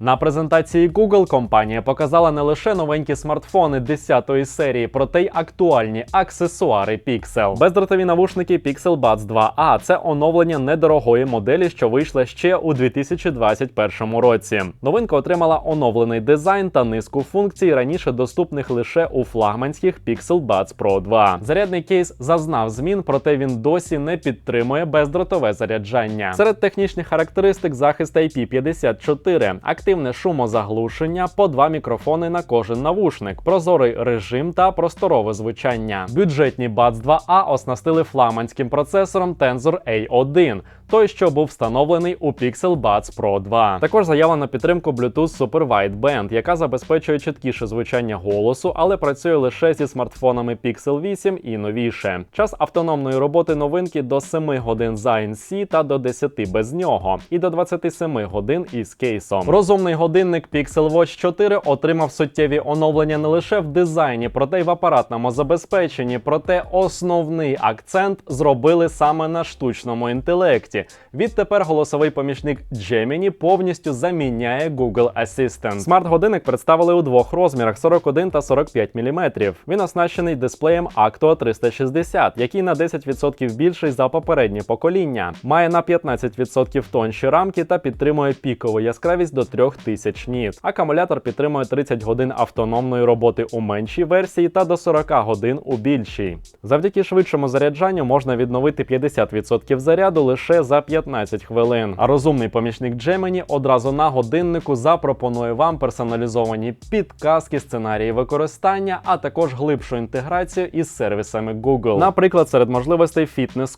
На презентації Google компанія показала не лише новенькі смартфони 10-ї серії, проте й актуальні аксесуари Pixel. Бездротові навушники Pixel Buds 2A – це оновлення недорогої моделі, що вийшла ще у 2021 році. Новинка отримала оновлений дизайн та низку функцій, раніше доступних лише у флагманських Pixel Buds Pro 2. Зарядний кейс зазнав змін, проте він досі не підтримує бездротове заряджання. Серед технічних характеристик захист IP54, активне шумозаглушення, по два мікрофони на кожен навушник, прозорий режим та просторове звучання. Бюджетні Buds 2A оснастили флагманським процесором Tensor A1, той, що був встановлений у Pixel Buds Pro 2. Також заявлена підтримку Bluetooth Super Wideband, яка забезпечує чіткіше звучання голосу, але працює лише зі смартфонами Pixel 8 і новіше. Час автономної роботи новинки до 7 годин за ANC та до 10 без нього, і до 27 годин із кейсом. Розумний годинник Pixel Watch 4 отримав суттєві оновлення не лише в дизайні, проте й в апаратному забезпеченні. Проте основний акцент зробили саме на штучному інтелекті. Відтепер голосовий помічник Gemini повністю заміняє Google Assistant. Смарт-годинник представили у двох розмірах 41 та 45 мм. Він оснащений дисплеєм Actua 360, який на 10% більший за попереднє покоління, має на 15% тонші рамки та підтримує пікову яскравість до 3000 ніт. Акумулятор підтримує 30 годин автономної роботи у меншій версії та до 40 годин у більшій. Завдяки швидшому заряджанню можна відновити 50% заряду лише за 15 хвилин. А розумний помічник Gemini одразу на годиннику запропонує вам персоналізовані підказки, сценарії використання, а також глибшу інтеграцію із сервісами Google. Наприклад, серед можливостей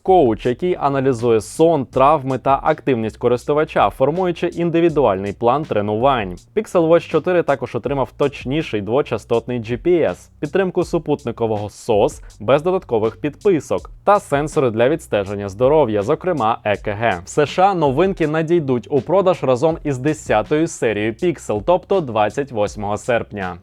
Coach, який аналізує сон, травми та активність користувача, формуючи індивідуальний план тренувань. Pixel Watch 4 також отримав точніший двочастотний GPS, підтримку супутникового SOS без додаткових підписок та сенсори для відстеження здоров'я, зокрема ЕКГ. В США новинки надійдуть у продаж разом із 10-ю серією Pixel, тобто 28 серпня.